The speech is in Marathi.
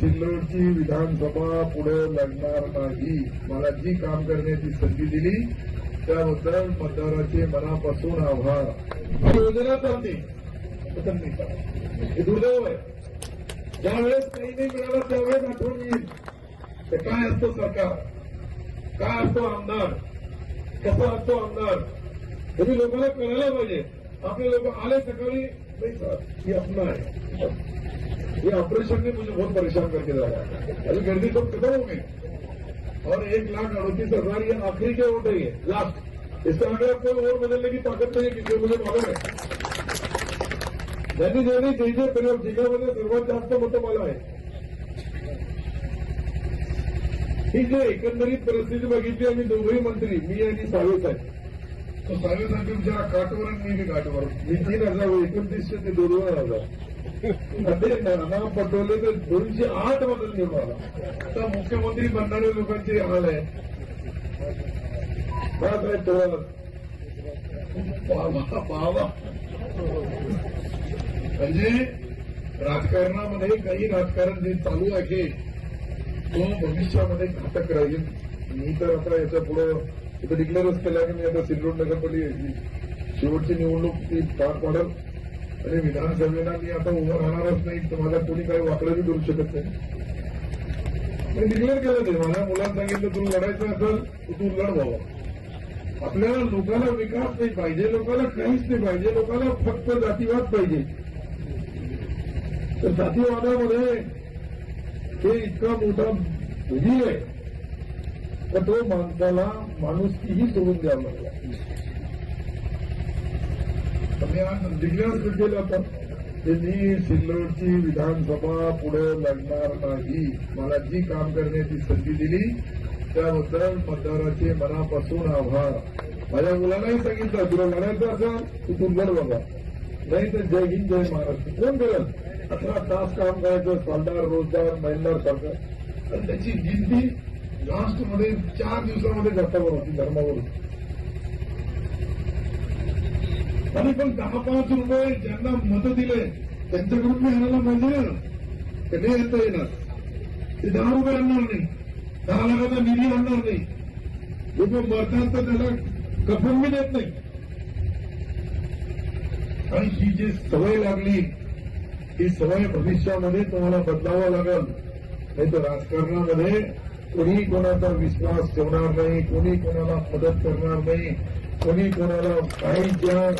सिल्लोडची विधानसभा पुढे लढणार नाही. मला जी काम करण्याची संधी दिली त्याबद्दल मतदाराचे मनापासून आभार. योजना चालते. पसंत हे दुर्दैव आहे. ज्यावेळेस काही नाही मिळालं त्यावेळेस आठवण येईल. ते काय असतो सरकार? काय असतो आमदार? कसा असतो आमदार? हे लोकांना कळायला पाहिजे. आपले लोक आले सकाळी नाही सर ही अपना आहे. ये ऑपरेशन ने मुझे बहुत परेशान करके जाया अभी गर्दी तो खत्म हो गई। और एक लाख अड़तीस हजार ये आखिरी के वोट है लास्ट इससे आगे कोई और बदलने की ताकत नहीं है किसी मुझे मालूम है। ज्यांनी ज्यांनी जे जे प्रयोग जिल्ह्यामध्ये सर्वात जास्त मतं मला आहे ही। जे एकंदरीत परिस्थिती बघितली आम्ही दोघही मंत्री मी आणि सावे साहेब। तो सावे साहेब तुमच्या काटवर आणि मी काटवर मी तीन हजार एकोणतीसशे ते दोन दोन हजार। ते नाना पटोले तर दोनशे आठ मधून निवडून आला आता मुख्यमंत्री बनणाऱ्या लोकांचे हाल आहे. बाळासाहेब थोरात बाबा बाबा. म्हणजे राजकारणामध्ये काही राजकारण जे चालू आहे तो भविष्यामध्ये घातक राहील. मी तर आता याच्यापुढे इथं डिक्लेअरच केला की मी आता सिल्लोड नगरपालिका शेवटची निवडणूक ती पार पाडेल. आणि विधानसभेला मी आता उभं राहणारच नाही. तर मला कोणी काही वाकडंही करू शकत नाही. मी डिक्लेअर केलं ते. माझ्या मुलांना सांगितलं तू लढायचं असेल तर तू लढ बाबा. आपल्याला लोकांना विकास नाही पाहिजे. लोकांना काहीच नाही पाहिजे. लोकांना फक्त जातीवाद पाहिजे. तर जातीवादामध्ये हे इतका मोठा भुगी आहे. तर तो माणसाला माणुसकीही सोडून द्यावा लागला. डिक्लेअर केलं होतं त्यांनी मी सिल्लोडची विधानसभा पुढे लढणार नाही. मला जी काम करण्याची संधी दिली. त्याबद्दल मतदाराचे मनापासून आभार. माझ्या मुलांनाही सांगितलं तुला लढायचं असेल तू लढ बाबा नाही तर जय हिंद जय महाराष्ट्र. कोण करेल अठरा तास काम करायचं सालदार रोजगार महिलार सरकार आणि त्याची गिनती लास्टमध्ये चार दिवसामध्ये घटावर होती धर्मावर आणि पण दहा पाच रुपये ज्यांना मतं दिले त्यांच्याकडून मी आणायला पाहिजे ना ते नाही येता येणार. ते दहा रुपये आणणार नाही. दहा लाखाचा निधी आणणार नाही. लोक मरतात तर त्याला कफन बी देत नाही. आणि ही जी सवय लागली ही सवय भविष्यामध्ये तुम्हाला बदलावं लागेल. नाही तर राजकारणामध्ये कोणी कोणाचा विश्वास ठेवणार नाही कोणी कोणाला मदत करणार नाही. कोणी कोणाला काही ज्या